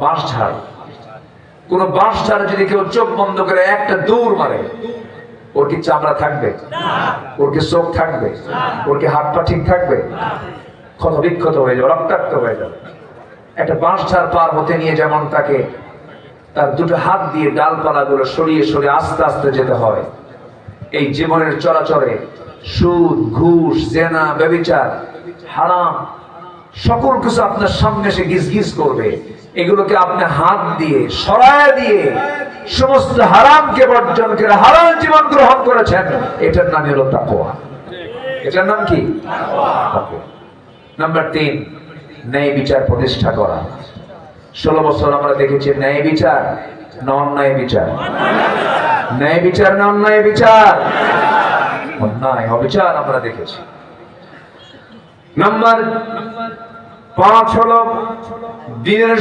বাঁশ ঝাড়। কোন বাঁশ ঝাড় যদি কেউ চোখ বন্ধ করে একটা দৌড় মারে, ওর কি চামড়া থাকবে? ওর কি চোখ থাকবে? ওর কি হাত পা ঠিক থাকবে? ক্ষত বিক্ষত হয়ে যাবে, রক্তাক্ত হয়ে যাবে। একটা বাঁশ ঝাড় পার হতে নিয়ে যেমন তাকে তার দুটো হাত দিয়ে ডালপালা গুলো সরিয়ে সরিয়ে আস্তে আস্তে যেতে হয়। এই জীবনের চলাচলে সুদ, ঘুষ, জেনা, ব্যবিচার, হারাম সকল কিছু আপনার সামনে এসে গিজ গিজ করবে। এগুলোকে আপনি হাত দিয়ে, সরায় দিয়ে, সমস্ত হারামকে বর্জন করে, হারাম জীবন গ্রহণ করেছেন, এটার নাম হলো তাকওয়া। এটার নাম কি? নাম্বার তিন, ন্যায় বিচার প্রতিষ্ঠা করা। ষোলো বছর আমরা দেখেছি ন্যায় বিচার না অন্যায় বিচার? ন্যায় বিচার না অন্যায় বিচার? অন্যায়, অবিচার আমরা দেখেছি। নাম্বার পাঁচ হল দিনের